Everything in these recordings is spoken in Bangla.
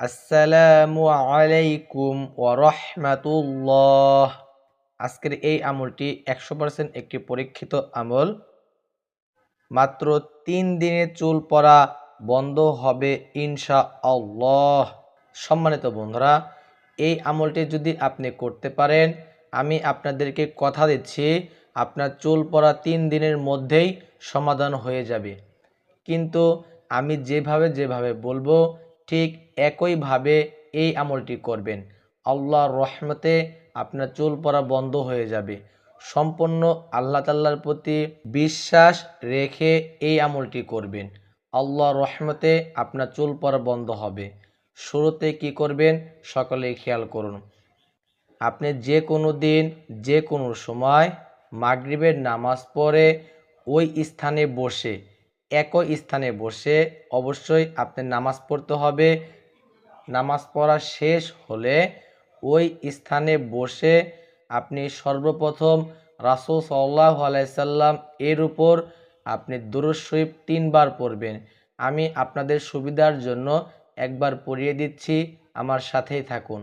আসসালামু আলাইকুম ওরহমাতুল্লাহ আজকের এই আমলটি একশো পার্সেন্ট একটি পরীক্ষিত আমল। মাত্র তিন দিনে চুল পড়া বন্ধ হবে ইনশা আল্লাহ সম্মানিত বন্ধুরা, এই আমলটি যদি আপনি করতে পারেন, আমি আপনাদেরকে কথা দিচ্ছি, আপনার চুল পড়া তিন দিনের মধ্যেই সমাধান হয়ে যাবে। কিন্তু আমি যেভাবে যেভাবে বলব ঠিক একইভাবে এই আমলটি করবেন। আল্লাহর রহমতে আপনার চুল পড়া বন্ধ হয়ে যাবে। সম্পূর্ণ আল্লাহ তাল্লার প্রতি বিশ্বাস রেখে এই আমলটি করবেন। আল্লাহ রহমতে আপনার চুল পড়া বন্ধ হবে। শুরুতে কি করবেন? সকলেই খেয়াল করুন। আপনি যে কোনো দিন, যে কোনো সময় মাগরিবের নামাজ পড়ে ওই স্থানে বসে একই স্থানে বসে অবশ্যই আপনি নামাজ পড়তে হবে। নামাজ পড়া শেষ হলে ওই স্থানে বসে আপনি সর্বপ্রথম রাসুল সাল্লাহ আলাইসাল্লাম এর উপর আপনি দুরুদ শরীফ তিনবার পড়বেন। আমি আপনাদের সুবিধার জন্য একবার পড়িয়ে দিচ্ছি, আমার সাথেই থাকুন।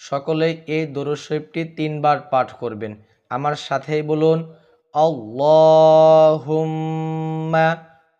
সকলেই এই দরুদ শরীফটি তিনবার পাঠ করবেন। আমার সাথেই বলুন, আল্লাহুম্মা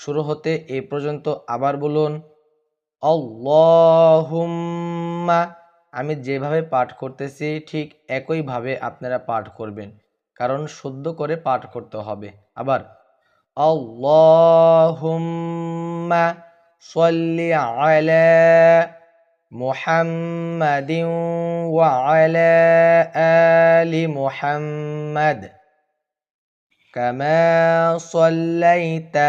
শুরু হতে এ পর্যন্ত আবার বলুন অল্লাহুম্মা আমি যেভাবে পাঠ করতেছি, ঠিক একইভাবে আপনারা পাঠ করবেন, কারণ শুদ্ধ করে পাঠ করতে হবে। আবার অল্লাহুম্মা সল্লি আলা মুহাম্মাদিন ওয়া আলা আলি মুহাম্মাদ। কামা সল্লাইতা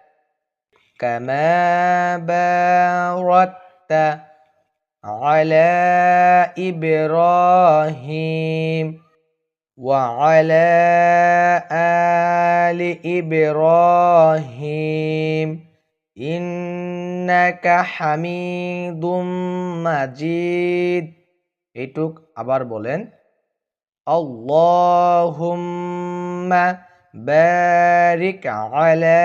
كما باركت على إبراهيم وعلى آل إبراهيم ইন্নাকা হামিদুম মাজিদ এটুক আবার বলেন আল্লাহুম্মা বারিক আলা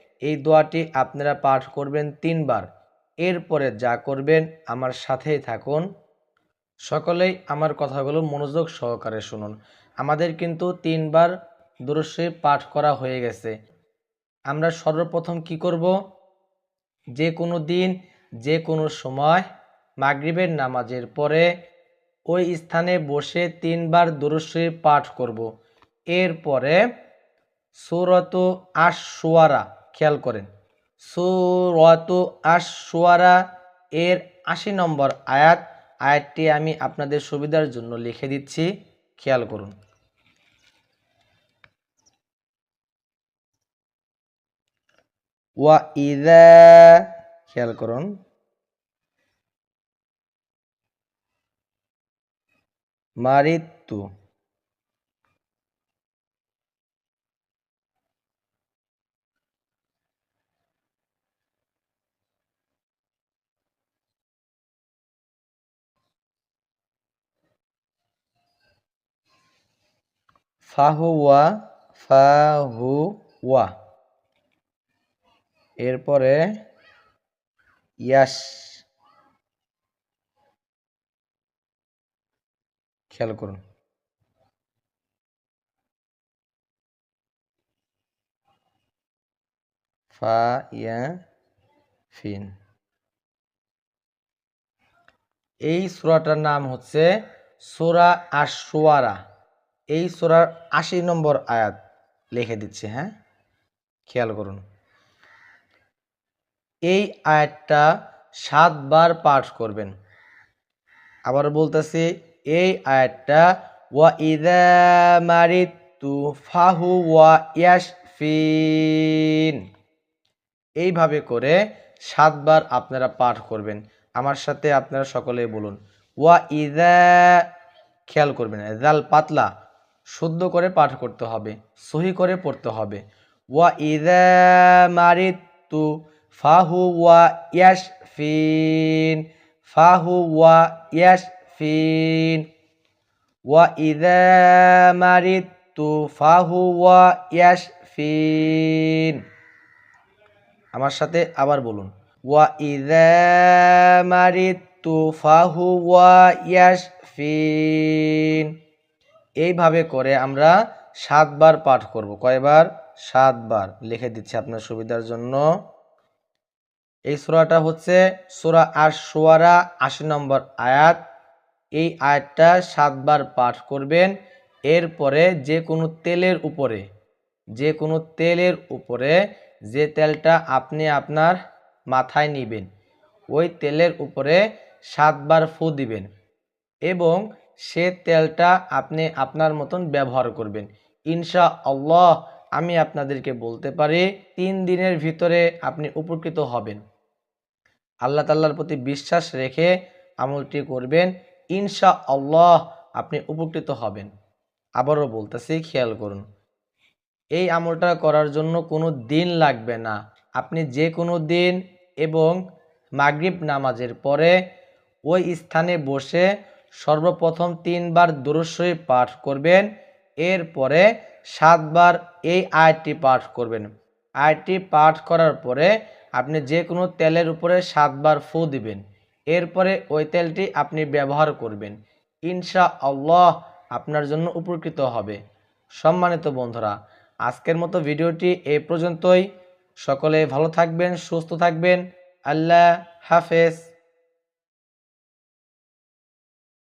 এই দোয়াটি আপনারা পাঠ করবেন তিনবার। এরপরে যা করবেন আমার সাথেই থাকুন। সকলেই আমার কথাগুলো মনোযোগ সহকারে শুনুন। আমাদের কিন্তু তিনবার দুরস্যে পাঠ করা হয়ে গেছে। আমরা সর্বপ্রথম কি করব? যে কোনো দিন, যে কোনো সময় মাগরিবের নামাজের পরে ওই স্থানে বসে তিনবার দুরুশ্রী পাঠ করব। এরপরে সুরত আশোয়ারা খেয়াল করেন। সুরত আশোয়ারা এর আশি নম্বর আয়াত। আয়াতটি আমি আপনাদের সুবিধার জন্য লিখে দিচ্ছি। খেয়াল করুন। ওয়া ইদা খেয়াল করুন। মারিত্তু ফাহুয়া ফাহুয়া এরপরে ইয়াস খেয়াল করুন। ফা ফিন। এই সূরাটার নাম হচ্ছে সূরা আশ-শুআরা এই সোরার আশি নম্বর আয়াত লিখে দিচ্ছে হ্যাঁ? খেয়াল করুন। এই আয়াতটা সাতবার পাঠ করবেন। আবার বলতেছি, এই আয়াতটা, ওয়া ইদা মারিতু ফাহু ওয়া ইয়াশফিন। এইভাবে করে সাতবার আপনারা পাঠ করবেন। আমার সাথে আপনারা সকলেই বলুন, ওয়া ইদা, খেয়াল করবেন জাল পাতলা। শুদ্ধ করে পাঠ করতে হবে, সহি করে পড়তে হবে। ওয়া ইদা মারিতু ফাহু ওয়া ইয়াশফিন, ফাহু ওয়া ইয়াশফিন। ওয়া ইদা মারিতু ফাহু ওয়া ইয়াশফিন। আমার সাথে আবার বলুন। ওয়া ইদা মারিতু ফাহু ওয়া ইয়াশফিন। এইভাবে করে আমরা সাতবার পাঠ করব। কয়বার? সাতবার। লিখে দিচ্ছি আপনার সুবিধার জন্য। এই সূরাটা হচ্ছে সূরা আর সোয়ারা আশি নম্বর আয়াত। এই আয়াতটা সাতবার পাঠ করবেন। এরপরে যে কোনো তেলের উপরে, যে কোনো তেলের উপরে যে তেলটা আপনি আপনার মাথায় নিবেন, ওই তেলের উপরে সাতবার ফু দিবেন এবং সে তেলটা আপনি আপনার মতন ব্যবহার করবেন। ইনশা আল্লাহ আমি আপনাদেরকে বলতে পারি, তিন দিনের ভিতরে আপনি উপকৃত হবেন। আল্লাহ তাল্লার প্রতি বিশ্বাস রেখে আমলটি করবেন ইনশা আল্লাহ আপনি উপকৃত হবেন। আবারও বলতেছি, খেয়াল করুন। এই আমলটা করার জন্য কোনো দিন লাগবে না। আপনি যে কোনো দিন এবং মাগরিব নামাজের পরে ওই স্থানে বসে সর্বপ্রথম তিনবার দুরস্বই পাঠ করবেন, এরপরে সাতবার এই আয়টি পাঠ করবেন। আয়টি পাঠ করার পরে আপনি যে কোনো তেলের উপরে সাতবার ফু দিবেন, এরপরে ওই তেলটি আপনি ব্যবহার করবেন। ইনশা আল্লাহ আপনার জন্য উপকৃত হবে। সম্মানিত বন্ধুরা, আজকের মতো ভিডিওটি এই পর্যন্তই। সকলে ভালো থাকবেন, সুস্থ থাকবেন। আল্লাহ হাফেজ।